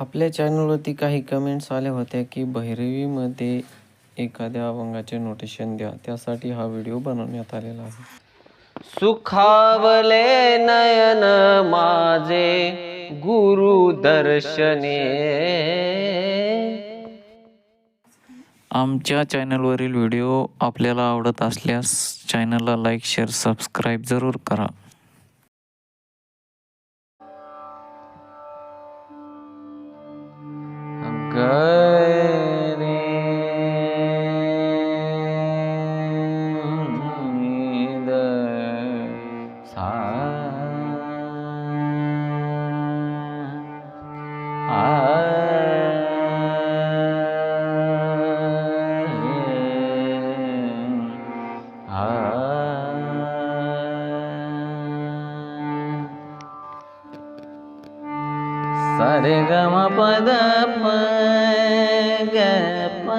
आपल्या चॅनलवरती काही कमेंट्स आल्या होत्या की भैरवीमध्ये एखाद्या अभंगाचे नोटेशन द्या. त्यासाठी हा व्हिडिओ बनवण्यात आलेला आहे. सुखावले नयन माझे गुरु दर्शने. आमच्या चॅनलवरील व्हिडिओ आपल्याला आवडत असल्यास चॅनलला लाईक शेअर सबस्क्राईब जरूर करा. सारे ग म पद प ग प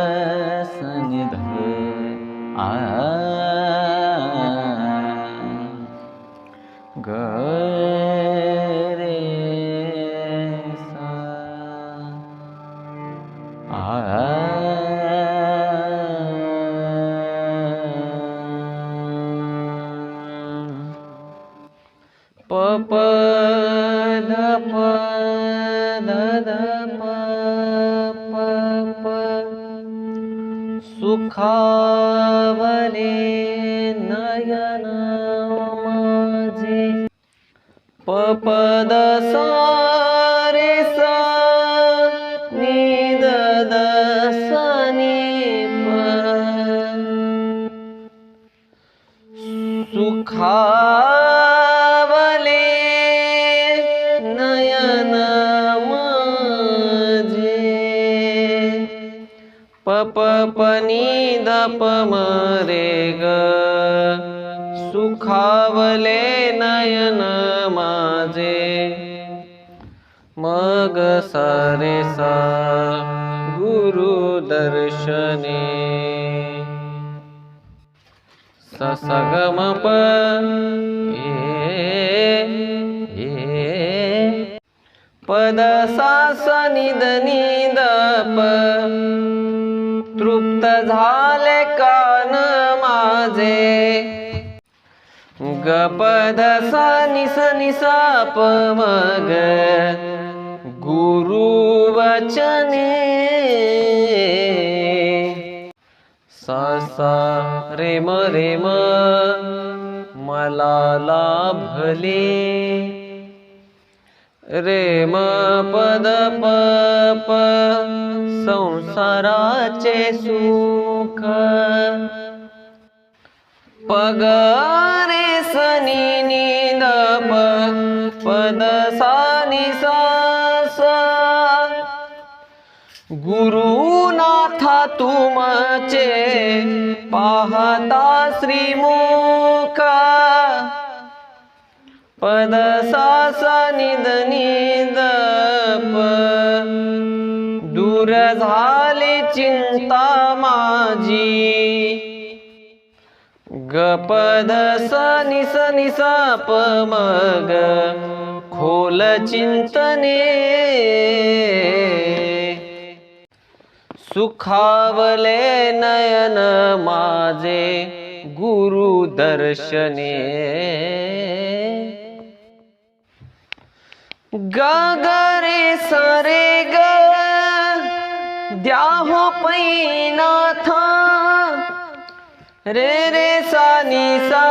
रे सा। प प ध प ध ध प प प सुखावले नयन पद सारे सा रे सा द सुखावले नयन माझे। पप पनी दप मरे रे ग। सुखावले नयन माझे. मग सारे सा गुरु दर्शने. स प पद सा निद तृप्त झाले कान माझे. ग निस निसाप नि स सा गुरु वचने। सा सा रे म मला लाभले। रेम पद पप संसाराचे सुख। पग पद सा सा गुरुनाथा तुमचे पाहता श्रीमुख. पद सा निद निद दूर झाली चिंता माझी. गपद सनि स साप मग खोल चिंतने. सुखावले नयन माझे गुरु दर्शने. ग रे सरे ग द्या हो रे रे सा नी सा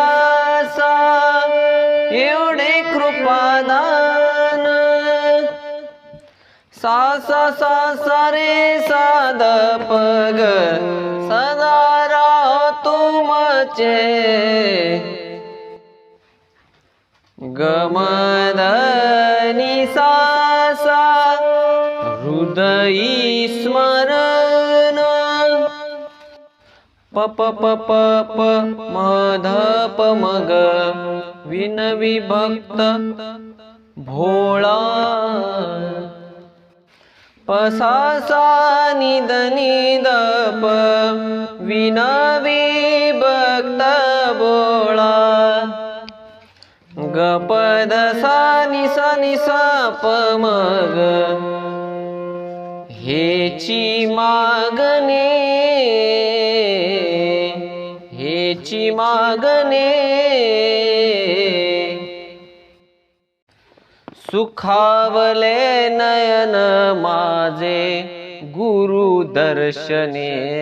सा एवढे कृपादान. सा सा सा सा रे सा द सदा राह तुमचे. गमदनी सा सा हृदयी स्म प प प प प मध प मग विन विभक्त भोळा. पसा सा निद निद प. विन विभक्त भोळा. गपद सा नि सा नि सा प मग हेची मा हेची मागणे. सुखावले नयन माझे गुरु दर्शने.